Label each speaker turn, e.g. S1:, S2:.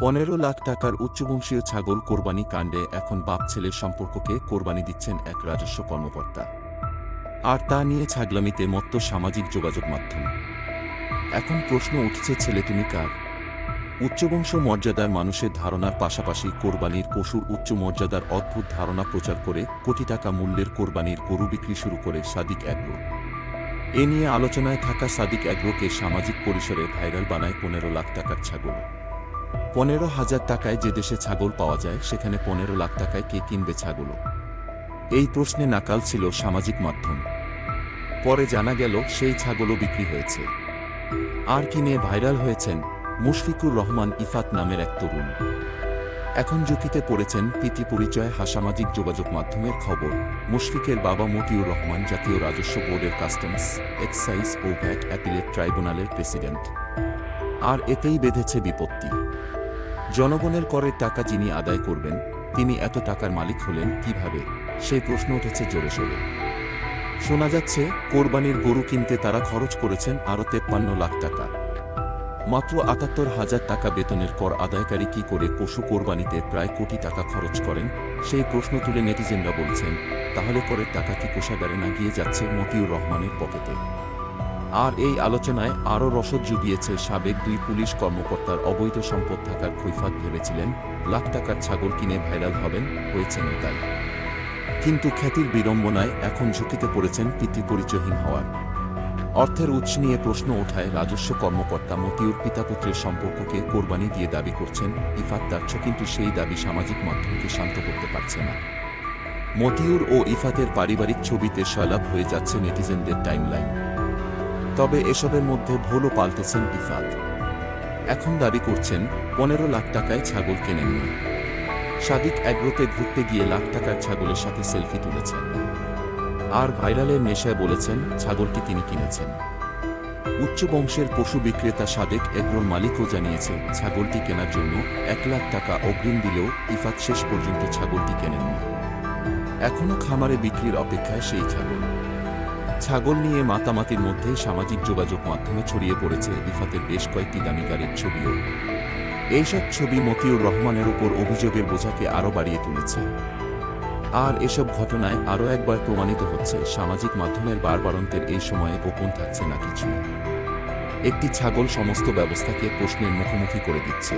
S1: পনেরো লাখ টাকার উচ্চবংশীয় ছাগল কোরবানি কাণ্ডে এখন বাপ ছেলের সম্পর্ককে কোরবানি দিচ্ছেন এক রাজস্ব কর্মকর্তা। আর তা নিয়ে ছাগলামিতে মত্ত সামাজিক যোগাযোগ মাধ্যম। এখন প্রশ্ন উঠছে, ছেলে তুমি কার? উচ্চবংশ মর্যাদার মানুষের ধারণার পাশাপাশি কোরবানির পশুর উচ্চ মর্যাদার অদ্ভুত ধারণা প্রচার করে কোটি টাকা মূল্যের কোরবানির গরু বিক্রি শুরু করে সাদিক অ্যাগ্রো। এ নিয়ে আলোচনায় থাকা সাদিক অ্যাগ্রোকে সামাজিক পরিসরে ভাইরাল বানায় পনেরো লাখ টাকার ছাগল। পনেরো হাজার টাকায় যে দেশে ছাগল পাওয়া যায়, সেখানে পনেরো লাখ টাকায় কে কিনবে ছাগল এই প্রশ্নে নাকাল ছিল সামাজিক মাধ্যম। পরে জানা গেল, সেই ছাগলও বিক্রি হয়েছে। আর কিনে ভাইরাল হয়েছেন মুশফিকুর রহমান ইফাত নামের এক তরুণ। এখন ঝুঁকিতে পড়েছেন পিটি পরিচয় হাসামাজিক যোগাযোগ মাধ্যমের খবর। মুশফিকের বাবা মতিউর রহমান জাতীয় রাজস্ব বোর্ডের কাস্টমস, এক্সাইজ ও ভ্যাট অ্যাপিলেট ট্রাইব্যুনালের প্রেসিডেন্ট। আর এতেই বেঁধেছে বিপত্তি। জনগণের করের টাকা যিনি আদায় করবেন, তিনি এত টাকার মালিক হলেন কীভাবে? সেই প্রশ্ন উঠেছে জোরে সোরে। শোনা যাচ্ছে, কোরবানির গরু কিনতে তারা খরচ করেছেন আরও তেপ্পান্ন লাখ টাকা। মাত্র আটাত্তর হাজার টাকা বেতনের কর আদায়কারী কি করে পশু কোরবানিতে প্রায় কোটি টাকা খরচ করেন? সেই প্রশ্ন তুলে নেটিজেনরা বলছেন, তাহলে করের টাকা কি কোষাগারে না গিয়ে যাচ্ছে মতিউর রহমানের পকেটে? আর এই আলোচনায় আরও রসদ জুগিয়েছে সাবেক দুই পুলিশ কর্মকর্তার অবৈধ সম্পদ থাকার খৈফাত ভেবেছিলেন, লাখ টাকার ছাগল কিনে ভাইরাল হবেন হয়েছেন তাই কিন্তু খ্যাতির বিড়ম্বনায় এখন ঝুঁকিতে পড়েছেন পিতৃ পরিচয়হীন হওয়ার। অর্থের উৎস নিয়ে প্রশ্ন ওঠায় রাজস্ব কর্মকর্তা মতিউর পিতাপুত্রের সম্পর্ককে কোরবানি দিয়ে দাবি করছেন, ইফাত দাচ্ছ কিন্তু সেই দাবি সামাজিক মাধ্যমকে শান্ত করতে পারছে না। মতিউর ও ইফাতের পারিবারিক ছবিতে সয়লাভ হয়ে যাচ্ছে নেটিজেনদের টাইমলাইন। তবে এসবের মধ্যে ভুলও পাল্টেছেন ইফাত। এখন দাবি করছেন, পনেরো লাখ টাকায় ছাগল কেনেননি। সাদিক অ্যাগ্রোতে ঘুরতে গিয়ে লাখ টাকার ছাগলের সাথে সেলফি তুলেছেন। আর ভাইরালের নেশায় বলেছেন ছাগলটি তিনি কিনেছেন। উচ্চ বংশের পশু বিক্রেতা সাদেক এগ্রোর মালিকও জানিয়েছে ছাগলটি কেনার জন্য এক লাখ টাকা অগ্রিম দিলেও ইফাত শেষ পর্যন্ত ছাগলটি কেনেননি। এখনও খামারে বিক্রির অপেক্ষায় সেই ছাগল। ছাগল নিয়ে মাতামাতির মধ্যে সামাজিক যোগাযোগ মাধ্যমে ছড়িয়ে পড়েছে ইফাতের বেশ কয়েকটি দামি গাড়ির ছবিও। এইসব ছবি মতিউর রহমানের উপর অভিযোগের বোঝাকে আরও বাড়িয়ে তুলেছে। আর এসব ঘটনায় আরও একবার প্রমাণিত হচ্ছে, সামাজিক মাধ্যমের বারবারন্তের এই সময়ে গোপন থাকছে না কিছু। একটি ছাগল সমস্ত ব্যবস্থাকে প্রশ্নের মুখোমুখি করে দিচ্ছে।